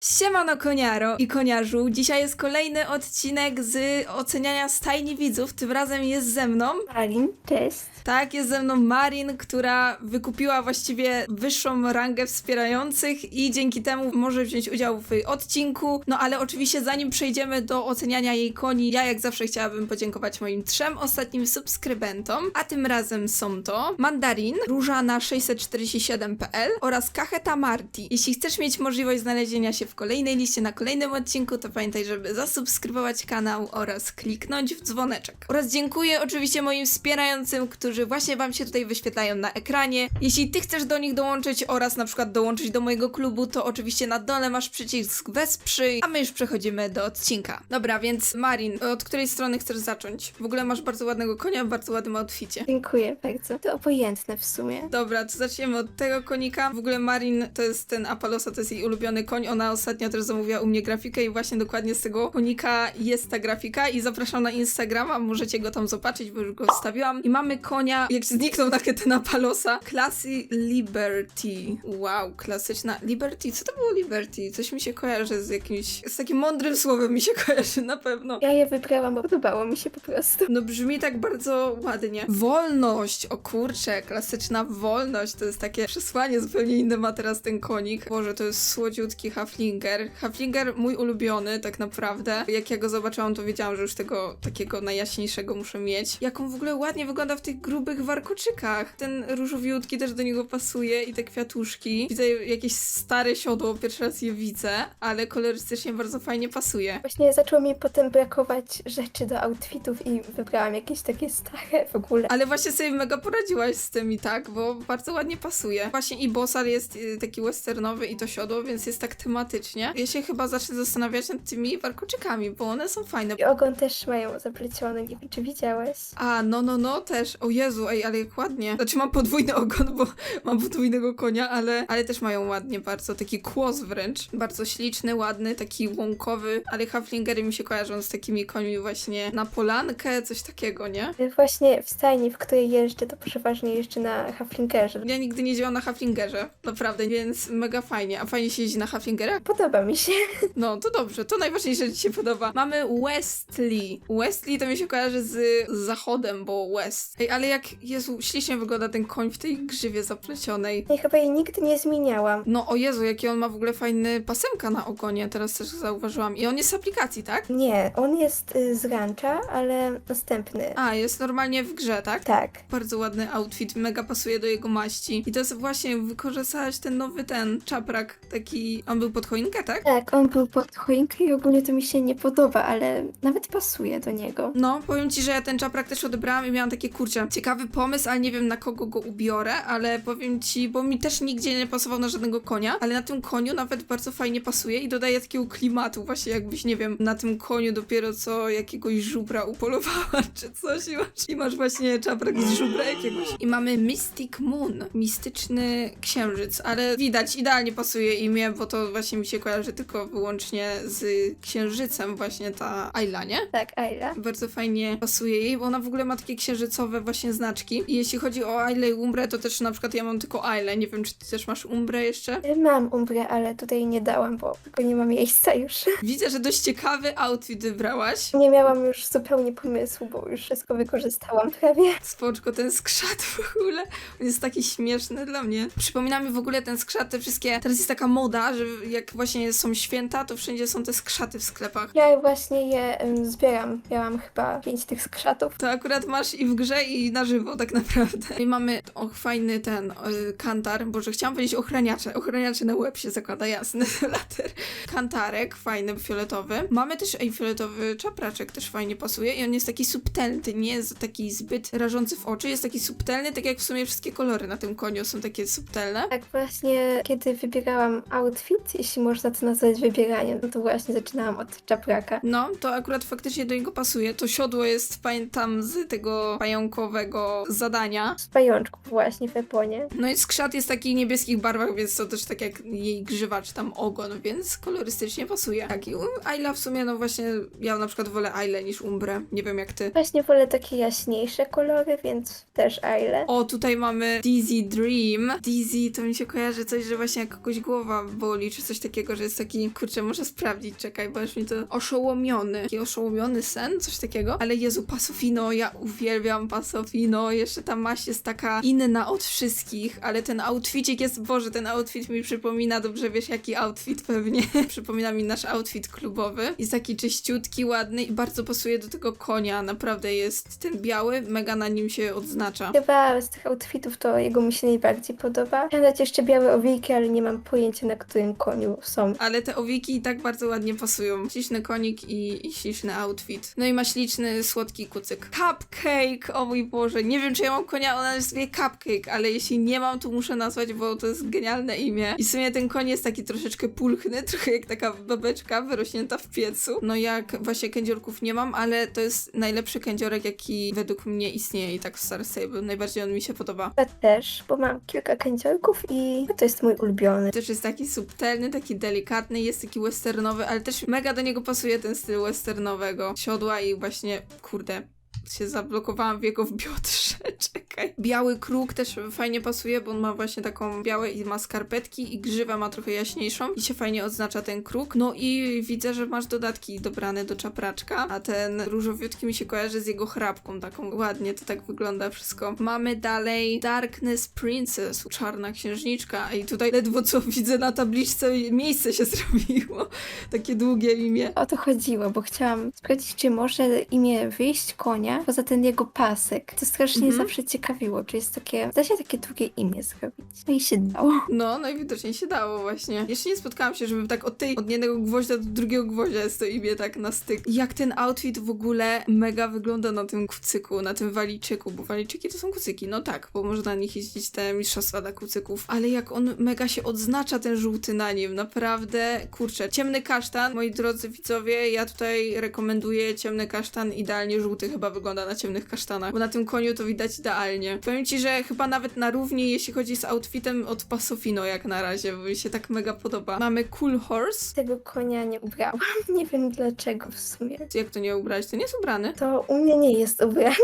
Siemano koniaro i koniarzu, dzisiaj jest kolejny odcinek z oceniania stajni widzów, tym razem jest ze mną. Alin, cześć. Tak, jest ze mną Marin, która wykupiła właściwie wyższą rangę wspierających i dzięki temu może wziąć udział w odcinku. No ale oczywiście zanim przejdziemy do oceniania jej koni, ja jak zawsze chciałabym podziękować moim trzem ostatnim subskrybentom, a tym razem są to Mandarin, Różana 647.pl oraz Kacheta Marti. Jeśli chcesz mieć możliwość znalezienia się w kolejnej liście na kolejnym odcinku, to pamiętaj, żeby zasubskrybować kanał oraz kliknąć w dzwoneczek. Oraz dziękuję oczywiście moim wspierającym, którzy właśnie wam się tutaj wyświetlają na ekranie. Jeśli ty chcesz do nich dołączyć oraz na przykład dołączyć do mojego klubu, to oczywiście na dole masz przycisk wesprzyj, a my już przechodzimy do odcinka. Dobra, więc Marin, od której strony chcesz zacząć? W ogóle masz bardzo ładnego konia w bardzo ładnym outficie. Dziękuję bardzo. To obojętne w sumie. Dobra, to zaczniemy od tego konika. W ogóle Marin to jest ten Apalosa, to jest jej ulubiony koń. Ona ostatnio też zamówiła u mnie grafikę i właśnie dokładnie z tego konika jest ta grafika i zapraszam na Instagrama, możecie go tam zobaczyć, bo już go wstawiłam. I mamy konia, jak zniknął na ten Apalosa, Classy Liberty. Wow, klasyczna Liberty. Co to było Liberty? Coś mi się kojarzy z jakimś, z takim mądrym słowem mi się kojarzy na pewno. Ja je wybrałam, bo podobało mi się po prostu. No brzmi tak bardzo ładnie. Wolność! O kurczę, klasyczna wolność. To jest takie przesłanie zupełnie inne ma teraz ten konik. Boże, to jest słodziutki Haflinger. Haflinger mój ulubiony tak naprawdę. Jak ja go zobaczyłam, to wiedziałam, że już tego takiego najjaśniejszego muszę mieć. Jak on w ogóle ładnie wygląda w tych grubych warkoczykach. Ten różowiutki też do niego pasuje i te kwiatuszki. Widzę jakieś stare siodło, pierwszy raz je widzę, ale kolorystycznie bardzo fajnie pasuje. Właśnie zaczęło mi potem brakować rzeczy do outfitów i wybrałam jakieś takie stare w ogóle. Ale właśnie sobie mega poradziłaś z tym i tak, bo bardzo ładnie pasuje. Właśnie i Bosal jest y, taki westernowy i to siodło, więc jest tak tematycznie. Ja się chyba zacznę zastanawiać nad tymi warkoczykami, bo one są fajne. I ogon też mają zapleciony, nie wiem czy widziałeś. A, no, no, no, też. O Jezu, ej, ale jak ładnie. Znaczy mam podwójny ogon, bo mam podwójnego konia, ale, ale też mają ładnie bardzo. Taki kłos wręcz. Bardzo śliczny, ładny, taki łąkowy, ale Haflingery mi się kojarzą z takimi końmi właśnie na polankę, coś takiego, nie? Właśnie w stajni, w której jeżdżę, to przeważnie jeżdżę na Haflingerze. Ja nigdy nie jeździłam na Haflingerze, naprawdę, więc mega fajnie. A fajnie się jeździ na Haflingerach? Podoba mi się. No, to dobrze, to najważniejsze, że ci się podoba. Mamy Westly. Westly to mi się kojarzy z zachodem, bo West. Ej, ale jak, Jezu, ślicznie wygląda ten koń w tej grzywie zaplecionej. Ja chyba jej nigdy nie zmieniałam. No, o Jezu, jaki on ma w ogóle fajny pasemka na ogonie, teraz też zauważyłam. I on jest z aplikacji, tak? Nie, on jest y, z rancha, ale następny. A, jest normalnie w grze, tak? Tak. Bardzo ładny outfit, mega pasuje do jego maści. I to jest właśnie, wykorzystałaś ten nowy, ten czaprak, taki, on był pod choinkę, tak? Tak, on był pod choinkę i ogólnie to mi się nie podoba, ale nawet pasuje do niego. No, powiem ci, że ja ten czaprak też odebrałam i miałam takie, kurczę, ciekawy pomysł, ale nie wiem na kogo go ubiorę, ale powiem ci, bo mi też nigdzie nie pasował na żadnego konia, ale na tym koniu nawet bardzo fajnie pasuje i dodaje takiego klimatu, właśnie jakbyś, nie wiem, na tym koniu dopiero co jakiegoś żubra upolowała, czy coś i masz, i masz właśnie czaprak z żubra jakiegoś. I mamy Mystic Moon, mistyczny księżyc, ale widać, idealnie pasuje imię, bo to właśnie mi się kojarzy tylko wyłącznie z księżycem właśnie ta Ayla, nie? Tak, Ayla. Bardzo fajnie pasuje jej, bo ona w ogóle ma takie księżycowe właśnie znaczki. I jeśli chodzi o Ailę i Umbrę, to też na przykład ja mam tylko Ailę. Nie wiem, czy ty też masz Umbrę jeszcze? Mam umbrę, ale tutaj nie dałam, bo bo nie ma miejsca już. Widzę, że dość ciekawy outfit wybrałaś. Nie miałam już zupełnie pomysłu, bo już wszystko wykorzystałam prawie. Spoczko, ten skrzat w ogóle, on jest taki śmieszny dla mnie. Przypomina mi w ogóle ten skrzat, te wszystkie, teraz jest taka moda, że jak właśnie są święta, to wszędzie są te skrzaty w sklepach. Ja właśnie je em, zbieram. Miałam chyba pięć tych skrzatów. To akurat masz i w grze, i na żywo, tak naprawdę. I mamy o, fajny ten y, kantar, boże, chciałam powiedzieć ochraniacze. Ochraniacze na łeb się zakłada, jasny later. Kantarek, fajny, fioletowy. Mamy też, ej, fioletowy czapraczek też fajnie pasuje i on jest taki subtelny, nie jest taki zbyt rażący w oczy, jest taki subtelny, tak jak w sumie wszystkie kolory na tym koniu są takie subtelne. Tak właśnie, kiedy wybierałam outfit, jeśli można to nazwać wybieraniem, no to właśnie zaczynałam od czapraka. No, to akurat faktycznie do niego pasuje. To siodło jest, pamiętam, z tego pająkowego zadania. Z pajączków właśnie w Eponie. No i skrzat jest taki w niebieskich barwach, więc to też tak jak jej grzywa czy tam ogon, więc kolorystycznie pasuje. Tak i um, Ayla w sumie, no właśnie, ja na przykład wolę Ailę niż Umbrę. Nie wiem jak ty. Właśnie wolę takie jaśniejsze kolory, więc też Aile. O, tutaj mamy Dizzy Dream. Dizzy to mi się kojarzy coś, że właśnie jak kogoś głowa boli, czy coś takiego, że jest taki, kurczę, muszę sprawdzić, czekaj, bo już mi to oszołomiony, taki oszołomiony sen, coś takiego, ale Jezu, Pasofino, ja uwielbiam Pasofino, jeszcze ta maść jest taka inna od wszystkich, ale ten outfitik jest, Boże, ten outfit mi przypomina, dobrze wiesz jaki outfit pewnie, przypomina mi nasz outfit klubowy, jest taki czyściutki, ładny i bardzo pasuje do tego konia, naprawdę jest ten biały, mega na nim się odznacza. Chyba z tych outfitów to jego mi się najbardziej podoba. Chciałam dać jeszcze białe owiki, ale nie mam pojęcia na którym koniu są. Ale te owiki i tak bardzo ładnie pasują. Śliczny konik i, i śliczny outfit. No i ma śliczny, słodki kucyk. Cupcake! O mój Boże, nie wiem czy ja mam konia o nazwie Cupcake, ale jeśli nie mam, to muszę nazwać, bo to jest genialne imię. I w sumie ten koń jest taki troszeczkę pulchny, trochę jak taka babeczka wyrośnięta w piecu. No jak właśnie kędziorków nie mam, ale to jest najlepszy kędziorek, jaki według mnie istnieje i tak w Star Stable. Najbardziej on mi się podoba. Ja też, bo mam kilka kędziorków i to jest mój ulubiony. Też jest taki subtelny, taki delikatny, jest taki westernowy, ale też mega do niego pasuje ten styl westernowego. Siodła i właśnie, kurde, się zablokowałam w jego w biodrze, czekaj. Biały kruk też fajnie pasuje, bo on ma właśnie taką białe i ma skarpetki i grzywę ma trochę jaśniejszą i się fajnie odznacza ten kruk. No i widzę, że masz dodatki dobrane do czapraczka, a ten różowiutki mi się kojarzy z jego chrapką taką. Ładnie to tak wygląda wszystko. Mamy dalej Darkness Princess, czarna księżniczka i tutaj ledwo co widzę na tabliczce miejsce się zrobiło. Takie długie imię. O to chodziło, bo chciałam sprawdzić, czy może imię wyjść konia poza ten jego pasek. To strasznie Mhm. zawsze ciekawiło, czy jest takie, da się takie drugie imię zrobić. No i się dało. No, najwidoczniej się dało właśnie. Jeszcze nie spotkałam się, żeby tak od tej, od jednego gwoździa do drugiego gwoździa jest to imię tak na styk. Jak ten outfit w ogóle mega wygląda na tym kucyku, na tym waliczyku, bo waliczyki to są kucyki, no tak, bo można na nich jeździć te mistrzostwa dla kucyków, ale jak on mega się odznacza ten żółty na nim, naprawdę, kurczę, ciemny kasztan, moi drodzy widzowie, ja tutaj rekomenduję ciemny kasztan, idealnie żółty chyba wygląda na ciemnych kasztanach, bo na tym koniu to widać idealnie. Powiem ci, że chyba nawet na równi, jeśli chodzi z outfitem od Pasofino jak na razie, bo mi się tak mega podoba. Mamy Cool Horse. Tego konia nie ubrałam. Nie wiem dlaczego w sumie. Jak to nie ubrać? To nie jest ubrany. To u mnie nie jest ubrany.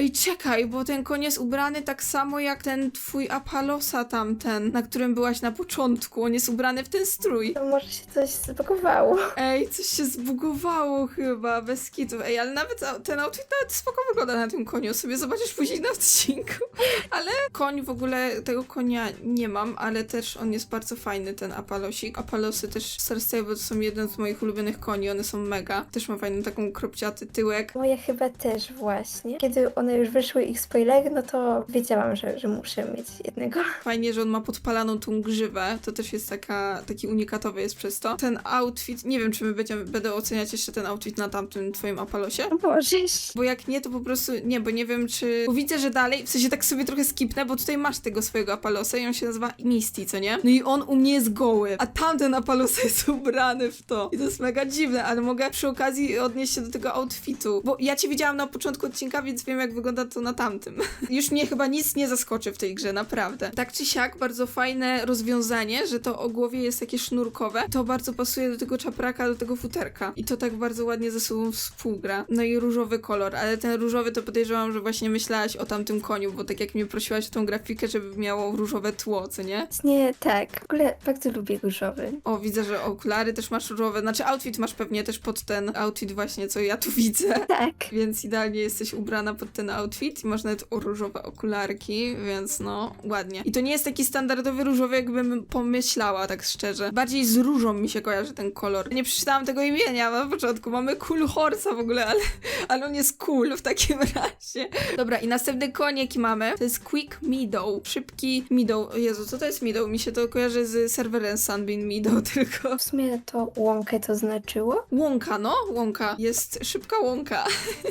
Ej, czekaj, bo ten koń jest ubrany tak samo jak ten twój Apalosa tamten, na którym byłaś na początku. On jest ubrany w ten strój. To może się coś zblokowało. Ej, coś się zbugowało chyba, bez kitów. Ej, ale nawet ten outfit nawet spoko wygląda na tym koniu. Sobie zobaczysz później na odcinku. Ale koń w ogóle, tego konia nie mam, ale też on jest bardzo fajny, ten Apalosik. Apalosy też w Star Stable to są jeden z moich ulubionych koni, one są mega. Też ma fajny taką kropciaty tyłek. Moje chyba też właśnie. Kiedy one już wyszły ich spoilery, no to wiedziałam, że, że muszę mieć jednego. Fajnie, że on ma podpalaną tą grzywę. To też jest taka, taki unikatowy jest przez to. Ten outfit, nie wiem, czy my będziemy, będę oceniać jeszcze ten outfit na tamtym twoim Apalosie. No Możesz. Bo jak nie, to po prostu nie, bo nie wiem, czy. Bo widzę, że dalej, w sensie tak sobie trochę skipnę, bo tutaj masz tego swojego Apalosa i on się nazywa Misty, co nie? No i on u mnie jest goły, a tamten Apalosa jest ubrany w to. I to jest mega dziwne, ale mogę przy okazji odnieść się do tego outfitu. Bo ja cię widziałam na początku odcinka, więc wiem, jak wygląda to na tamtym. Już mnie chyba nic nie zaskoczy w tej grze, naprawdę. Tak czy siak, bardzo fajne rozwiązanie, że to o głowie jest takie sznurkowe. To bardzo pasuje do tego czapraka, do tego futerka. I to tak bardzo ładnie ze sobą współgra. No i różowy kolor, ale ten różowy to podejrzewam, że właśnie myślałaś o tamtym koniu, bo tak jak mnie prosiłaś o tą grafikę, żeby miało różowe tło, co nie? Nie, tak. W ogóle bardzo lubię różowy. O, widzę, że okulary też masz różowe. Znaczy, outfit masz pewnie też pod ten outfit właśnie, co ja tu widzę. Tak. Więc idealnie jesteś ubrana pod ten outfit i masz nawet różowe okularki, więc no, ładnie. I to nie jest taki standardowy różowy, jakbym pomyślała, tak szczerze. Bardziej z różą mi się kojarzy ten kolor. Nie przeczytałam tego imienia na początku. Mamy Cool Horse'a w ogóle, ale, ale on jest cool w takim razie. Dobra, i następny koń, jaki mamy, to jest Quick Meadow. Szybki Meadow. Jezu, co to jest Meadow? Mi się to kojarzy z serwerem Sunbeam Meadow tylko. W sumie to łąkę to znaczyło. Łąka, no? Łąka. Jest szybka łąka.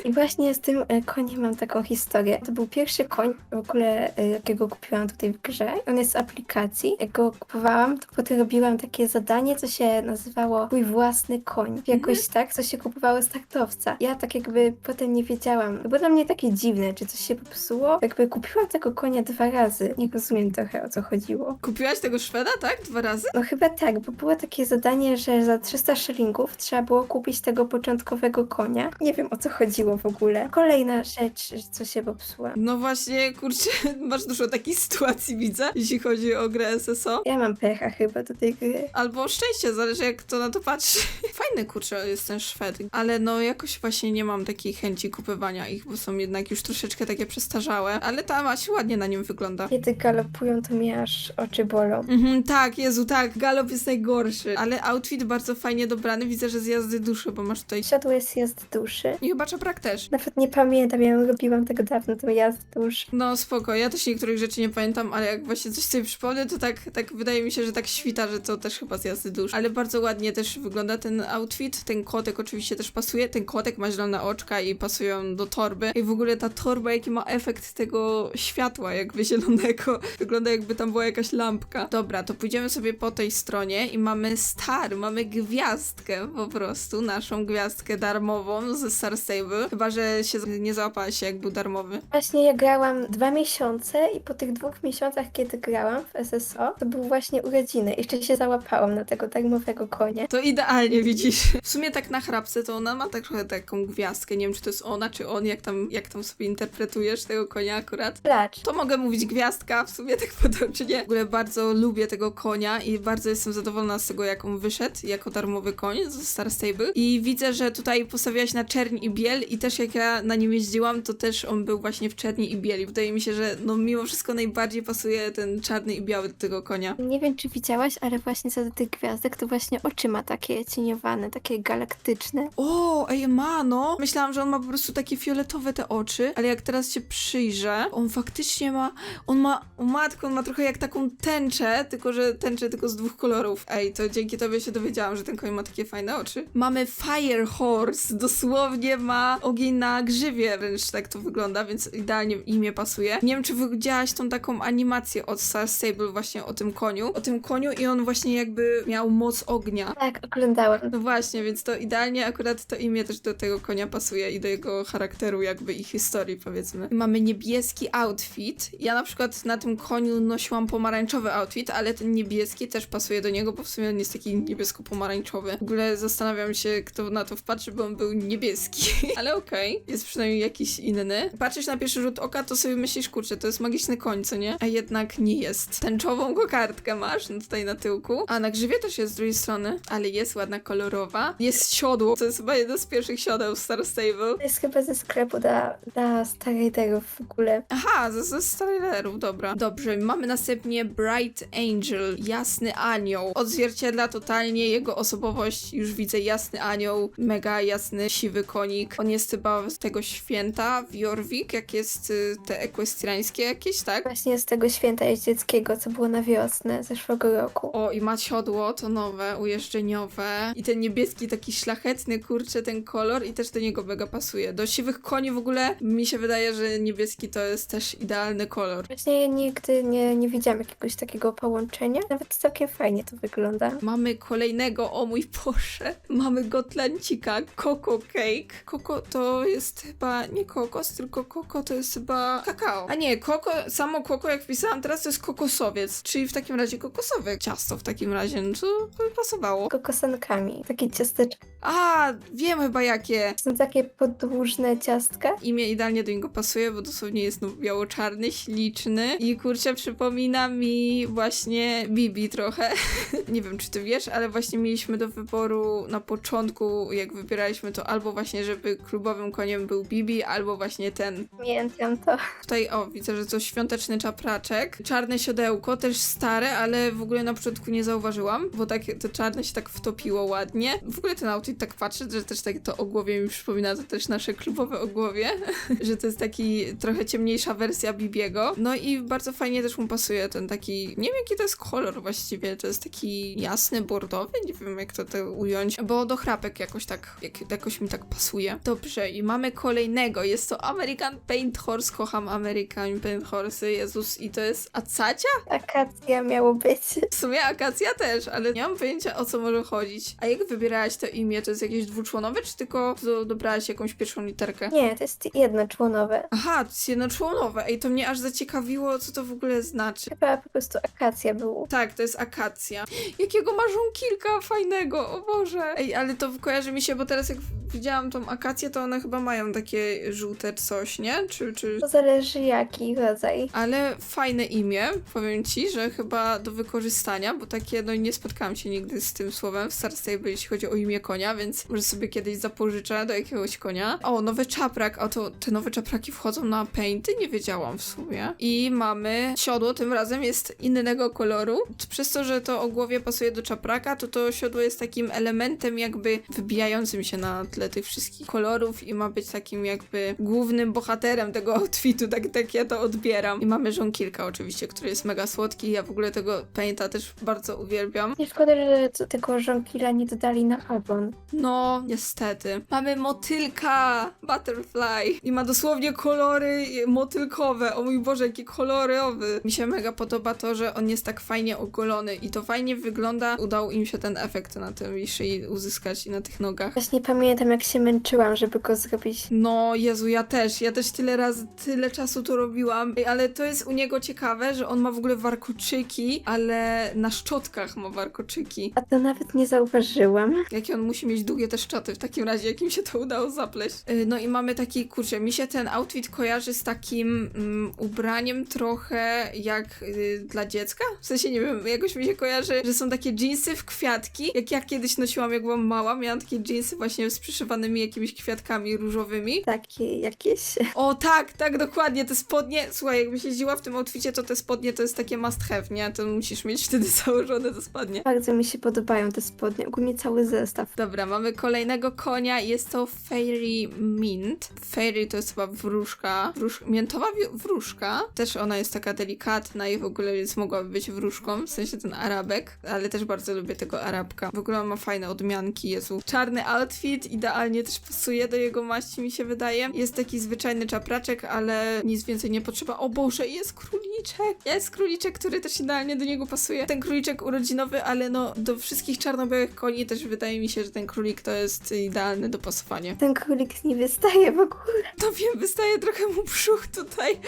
I właśnie z tym e, koniem mam taką historię. To był pierwszy koń w ogóle, e, jakiego kupiłam tutaj w grze. On jest z aplikacji. Jak go kupowałam, to potem robiłam takie zadanie, co się nazywało Twój własny koń. Jakoś tak, co się kupowało startowca. Ja tak jakby potem nie wiedziałam. To było dla mnie takie dziwne, czy coś się popsuło. Jakby kupiłam tego konia dwa razy. Nie rozumiem trochę o co chodziło. Kupiłaś tego Szweda, tak? Dwa razy? No chyba tak, bo było takie zadanie, że za 300 szylingów trzeba było kupić tego początkowego konia. Nie wiem o co chodziło w ogóle. Kolejna rzecz, co się popsuła. No właśnie, kurczę, masz dużo takich sytuacji, widzę, jeśli chodzi o grę SSO. Ja mam pecha chyba do tej gry. Albo szczęście, zależy jak kto na to patrzy. Fajny kurczę jest ten Szwed, ale no jakoś właśnie nie mam takiej chęci kupywania ich, bo są jednak już troszeczkę takie przestarzałe, ale ta Maci ładnie na nim wygląda. Kiedy galopują, to mi aż oczy bolą. Mhm, tak, Jezu, tak, galop jest najgorszy, ale outfit bardzo fajnie dobrany, widzę, że z jazdy duszy, bo masz tutaj... Siodło jest jazd duszy. I chyba czaprak też. Nawet nie pamiętam, ja robiłam tego dawno, to jazd duszy. No spoko, ja też niektórych rzeczy nie pamiętam, ale jak właśnie coś sobie przypomnę, to tak, tak wydaje mi się, że tak świta, że to też chyba z jazdy dusz. Ale bardzo ładnie też wygląda ten outfit, ten kotek oczywiście też pasuje, ten kotek ma zielone oczka i pasują do torby. I w ogóle ta torba, jaki ma efekt tego światła jakby zielonego, wygląda jakby tam była jakaś lampka. Dobra, to pójdziemy sobie po tej stronie i mamy star, mamy gwiazdkę po prostu, naszą gwiazdkę darmową ze Star Stable. Chyba, że się nie załapałaś się jak był darmowy. Właśnie ja grałam dwa miesiące i po tych dwóch miesiącach, kiedy grałam w SSO, to były właśnie urodziny. Jeszcze się załapałam na tego darmowego konia. To idealnie widzisz. W sumie tak na chrapce to ona ma tak trochę taką gwiazdkę. Nie wiem, czy to jest ona, czy on, jak tam, jak tam sobie interpretujesz tego konia akurat. Placz. To mogę mówić gwiazdka, w sumie tak podobnie. W ogóle bardzo lubię tego konia i bardzo jestem zadowolona z tego, jak on wyszedł jako darmowy koń ze Star Stable. I widzę, że tutaj postawiłaś na czerń i biel i też jak ja na nim jeździłam, to też on był właśnie w czerni i bieli. Wydaje mi się, że no mimo wszystko najbardziej pasuje ten czarny i biały do tego konia. Nie wiem, czy widziałaś, ale właśnie co do tych gwiazdek, to właśnie oczy ma takie cieniowane, takie galaktyczne. O, ej, ma, no. Myślałam, że on ma po prostu takie fioletowe te oczy, ale jak teraz się przyjrzę, on faktycznie ma, on ma, o matko, on ma trochę jak taką tęczę, tylko że tęczę tylko z dwóch kolorów. Ej, to dzięki tobie się dowiedziałam, że ten koń ma takie fajne oczy. Mamy Fire Horse, dosłownie ma ogień na grzywie, wręcz tak to wygląda, więc idealnie imię pasuje. Nie wiem, czy widziałaś tą taką animację od Star Stable właśnie o tym koniu, o tym koniu i on właśnie jakby miał moc ognia. Tak, oglądałam. No właśnie, więc to idealnie akurat to imię też do tego konia pasuje i do jego charakteru, jakby i historii, powiedzmy. Mamy niebieski outfit. Ja na przykład na tym koniu nosiłam pomarańczowy outfit, ale ten niebieski też pasuje do niego, bo w sumie on jest taki niebiesko-pomarańczowy. W ogóle zastanawiam się, kto na to wpatrzy, bo on był niebieski. ale okej, jest przynajmniej jakiś inny. Patrzysz na pierwszy rzut oka, to sobie myślisz, kurczę, to jest magiczny koń, co nie? A jednak nie jest. Tęczową kokardkę masz no tutaj na tyłku, a na grzywie też jest z drugiej strony, ale jest ładna, kolorowa. Jest siodło, to jest chyba jedno z pierwszych siodeł w Star Stable. To jest chyba ze sklepu dla, dla Starriderów w ogóle. Aha, ze, ze Starlerów, dobra. Dobrze, mamy następnie Bright Angel, jasny anioł. Odzwierciedla totalnie jego osobowość. Już widzę jasny anioł, mega jasny, siwy konik. On jest chyba z tego święta w Jorvik, jak jest y, te ekwestriańskie jakieś, tak? Właśnie z tego święta jeździeckiego, co było na wiosnę zeszłego roku. O, i ma siodło, to nowe, ujeżdżeniowe. I ten niebieski, taki szlachetny, kurczę, ten kolor i też do niego mega pasuje. Do siwych koni w ogóle mi się wydaje, że niebieski to jest też idealny kolor. Właśnie ja nigdy nie, nie widziałam jakiegoś takiego połączenia. Nawet całkiem fajnie to wygląda. Mamy kolejnego, o mój Boże. Mamy gotlancika, Coco Cake. Koko to jest chyba nie kokos, tylko koko to jest chyba kakao. A nie, koko, samo koko jak wpisałam teraz to jest kokosowiec, czyli w takim razie kokosowe ciasto w takim razie, no to by pasowało. Kokosankami. Takie ciasteczka. A, wiem chyba jakie. Są takie podłużne ciastka. Imię idealnie do niego pasuje, bo dosłownie jest no, biało-czarny, śliczny i kurczę przypomina mi właśnie Bibi trochę. Nie wiem, czy ty wiesz, ale właśnie mieliśmy do wyboru na początku, jak wybieraliśmy to albo właśnie, żeby klubowym koniem był Bibi, albo właśnie ten. Pamiętam to. Tutaj, o, widzę, że to świąteczny czapraczek. Czarne siodełko, też stare, ale w ogóle na początku nie zauważyłam, bo tak to czarne się tak wtopiło ładnie. W ogóle ten outfit tak patrzę, że też tak to ogłowie mi przypomina, to też nasze klubowe ogłowie, że to jest taki trochę ciemniejsza wersja Bibiego. No i bardzo fajnie też mu pasuje ten taki, nie wiem jaki to jest kolor właściwie, to jest taki jasny, bordowy, nie wiem jak to, to ująć, bo do chrapek jakoś tak, jak, jakoś mi tak pasuje. Dobrze, i mamy kolejnego, jest to American Paint Horse, kocham American Paint Horse, Jezus, i to jest Acacia? Akacja miało być. W sumie akacja też, ale nie mam pojęcia o co może chodzić. A jak wybierałaś to imię, imię to jest jakieś dwuczłonowe, czy tylko do, dobrałaś jakąś pierwszą literkę? Nie, to jest jednoczłonowe. Aha, to jest jednoczłonowe. Ej, to mnie aż zaciekawiło, co to w ogóle znaczy. Chyba po prostu akacja był. Tak, to jest akacja. Jakiego marzą kilka fajnego, o Boże. Ej, ale to kojarzy mi się, bo teraz jak widziałam tą akację, to one chyba mają takie żółte coś, nie? Czy, czy... To zależy jaki rodzaj. Ale fajne imię, powiem ci, że chyba do wykorzystania, bo takie, no nie spotkałam się nigdy z tym słowem w Star Stable, jeśli chodzi o imię konia, więc może sobie kiedyś zapożyczę do jakiegoś konia. O, nowy czaprak, a to te nowe czapraki wchodzą na painty? Nie wiedziałam w sumie. I mamy siodło, tym razem jest innego koloru. Przez to, że to o głowie pasuje do czapraka, to to siodło jest takim elementem jakby wybijającym się na tle tych wszystkich kolorów i ma być takim jakby głównym bohaterem tego outfitu, tak, tak ja to odbieram. I mamy żonkilka oczywiście, który jest mega słodki, ja w ogóle tego painta też bardzo uwielbiam. Nie szkoda, że tego żonkila nie dodali na ogon. No, niestety. Mamy motylka, butterfly i ma dosłownie kolory motylkowe. O mój Boże, jaki kolorowy. Mi się mega podoba to, że on jest tak fajnie ogolony i to fajnie wygląda. Udało im się ten efekt na tym szyi uzyskać i na tych nogach. Właśnie pamiętam, jak się męczyłam, żeby go zrobić. No, Jezu, ja też. Ja też tyle razy, tyle czasu to robiłam. Ale to jest u niego ciekawe, że on ma w ogóle warkoczyki, ale na szczotkach ma warkoczyki. A to nawet nie zauważyłam. Jakie on musi mieć długie te szczoty w takim razie, jak im się to udało zapleść. Yy, No i mamy taki, kurczę, mi się ten outfit kojarzy z takim mm, ubraniem trochę jak yy, dla dziecka. W sensie, nie wiem, jakoś mi się kojarzy, że są takie jeansy w kwiatki, jak ja kiedyś nosiłam, jak byłam mała. Miałam takie jeansy właśnie z przyszywanymi jakimiś kwiatkami różowymi. Takie jakieś. O tak, tak, dokładnie, te spodnie, słuchaj, jakbyś jeździła w tym outficie, to te spodnie to jest takie must have, nie? To musisz mieć wtedy założone te spodnie. Bardzo mi się podobają te spodnie, ogólnie cały zestaw. Dobra, mamy kolejnego konia, jest to Fairy Mint. Fairy to jest chyba wróżka, wróż... miętowa wróżka. Też ona jest taka delikatna i w ogóle więc mogłaby być wróżką, w sensie ten arabek, ale też bardzo lubię tego arabka. W ogóle ma fajne odmianki, Jezu. Czarny outfit, idealnie też pasuje do jego maści, mi się wydaje. Jest taki zwyczajny czapraczek, ale nic więcej nie potrzeba. O Boże, jest króliczek! Jest króliczek, który też idealnie do niego pasuje. Ten króliczek urodzinowy, ale no do wszystkich czarno-białych koni też wydaje mi się, że ten królik to jest idealne dopasowanie. Ten królik nie wystaje w ogóle. No wiem, wystaje trochę mu brzuch tutaj,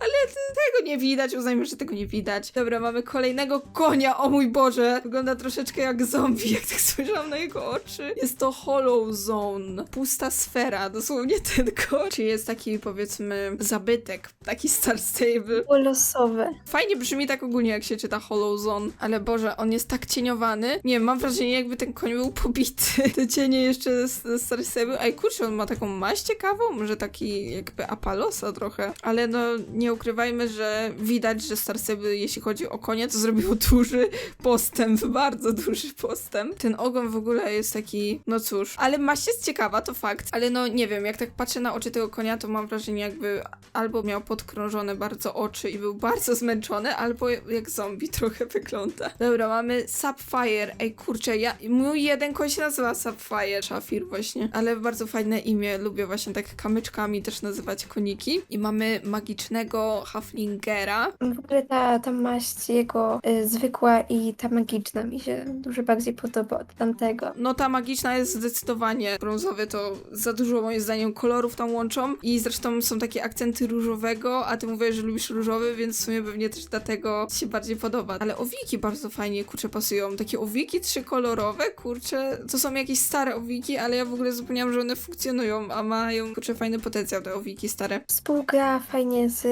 ale tego nie widać, uznajmy, że tego nie widać. Dobra, mamy kolejnego konia, o mój Boże! Wygląda troszeczkę jak zombie, jak tak spojrzałam na jego oczy. Jest to Hollow Zone, pusta sfera, dosłownie ten koń. Czyli jest taki, powiedzmy, zabytek, taki Star Stable. Było Fajnie brzmi tak ogólnie, jak się czyta Hollow Zone, ale Boże, on jest tak cieniowany. Nie mam wrażenie, jakby ten koń był pobity. Te cienie jeszcze z Stable. Ej, kurczę, on ma taką maść ciekawą, może taki jakby Apalosa trochę. Ale no, nie ukrywajmy, że widać, że Star Stable, jeśli chodzi o konie, to zrobiło duży postęp, bardzo duży postęp. Ten ogon w ogóle jest taki, no cóż. Ale maść jest ciekawa, to fakt. Ale no, nie wiem, jak tak patrzę na oczy tego konia, to mam wrażenie, jakby albo miał podkrążone bardzo oczy i był bardzo zmęczony, albo jak zombie trochę wygląda. Dobra, mamy Sapphire. Ej, kurczę, ja, mój jeden koń się nazywa Sapphire, Shafir właśnie, ale bardzo fajne imię. Lubię właśnie tak kamyczkami też nazywać koniki. I mamy magicznego Haflingera. W ogóle ta, ta maść jego y, zwykła i ta magiczna mi się dużo bardziej podoba od tamtego. No ta magiczna jest zdecydowanie brązowy, to za dużo moim zdaniem kolorów tam łączą i zresztą są takie akcenty różowego, a ty mówisz, że lubisz różowy, więc w sumie pewnie też dlatego się bardziej podoba. Ale owiki bardzo fajnie, kurczę, pasują. Takie owiki trzykolorowe, kurczę, to są jakieś stare owiki, ale ja w ogóle zapomniałam, że one funkcjonują, a mają, kurczę, fajny potencjał te owiki stare. Współgra fajnie z,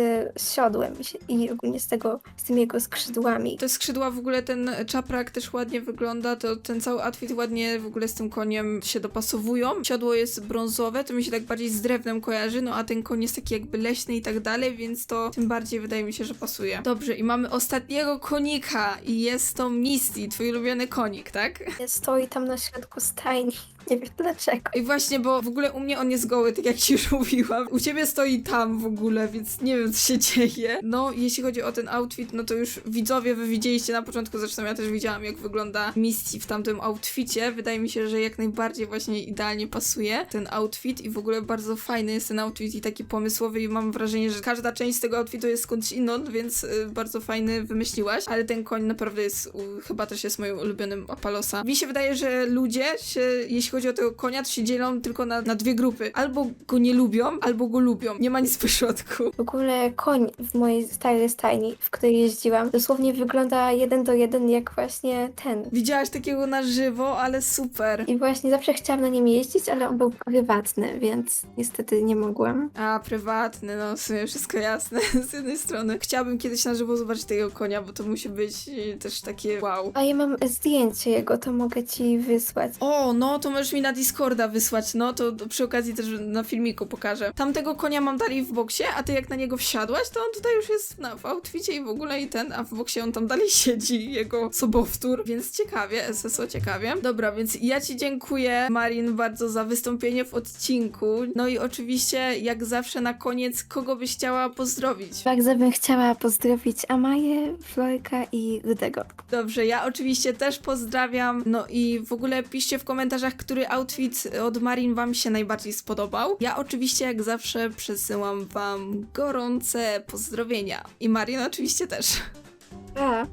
z siodłem i ogólnie z tego, z tymi jego skrzydłami. Te skrzydła w ogóle, ten czaprak też ładnie wygląda, to ten cały outfit ładnie w ogóle z tym koniem się dopasowują. Siodło jest brązowe, to mi się tak bardziej z drewnem kojarzy, no a ten koń jest taki jakby leśny i tak dalej, więc to tym bardziej wydaje mi się, że pasuje. Dobrze, i mamy ostatniego konika i jest to Misty, twój ulubiony konik, tak? Stoi tam na środku stajni. Nie wiem dlaczego. I właśnie, bo w ogóle u mnie on jest goły, tak jak ci już mówiłam. U ciebie stoi tam w ogóle, więc nie wiem, co się dzieje. No, jeśli chodzi o ten outfit, no to już widzowie, wy widzieliście na początku, zresztą ja też widziałam, jak wygląda Misty w tamtym outficie. Wydaje mi się, że jak najbardziej właśnie idealnie pasuje ten outfit i w ogóle bardzo fajny jest ten outfit i taki pomysłowy i mam wrażenie, że każda część z tego outfitu jest skądś więc y, bardzo fajny wymyśliłaś, ale ten koń naprawdę jest, chyba też jest moim ulubionym Apalosa. Mi się wydaje, że ludzie się, jeśli chodzi o tego konia, to się dzielą tylko na, na dwie grupy. Albo go nie lubią, albo go lubią. Nie ma nic pośrodku. W ogóle koń w mojej starej stajni, w której jeździłam, dosłownie wygląda jeden do jeden jak właśnie ten. Widziałaś takiego na żywo, ale super. I właśnie zawsze chciałam na nim jeździć, ale on był prywatny, więc niestety nie mogłam. A, prywatny, no w sumie wszystko jasne z jednej strony. Chciałabym kiedyś na żywo zobaczyć tego konia, bo to musi być e, też takie wow. A ja mam zdjęcie jego, to mogę ci wysłać. O, no to możesz mi na Discorda wysłać, no to, to przy okazji też na filmiku pokażę. Tamtego konia mam dalej w boksie, a ty jak na niego wsiadłaś, to on tutaj już jest na, w outficie i w ogóle i ten, a w boksie on tam dalej siedzi, jego sobowtór, więc ciekawie, SSO ciekawie. Dobra, więc ja ci dziękuję, Marin, bardzo za wystąpienie w odcinku. No i oczywiście, jak zawsze na koniec, kogo byś chciała pozdrowić? Bardzo bym chciała pozdrowić Amaję, Florka i Rudego. Dobrze, ja oczywiście też pozdrawiam. No i w ogóle piszcie w komentarzach, który outfit od Marin Wam się najbardziej spodobał. Ja oczywiście, jak zawsze, przesyłam Wam gorące pozdrowienia. I Marin oczywiście też. A,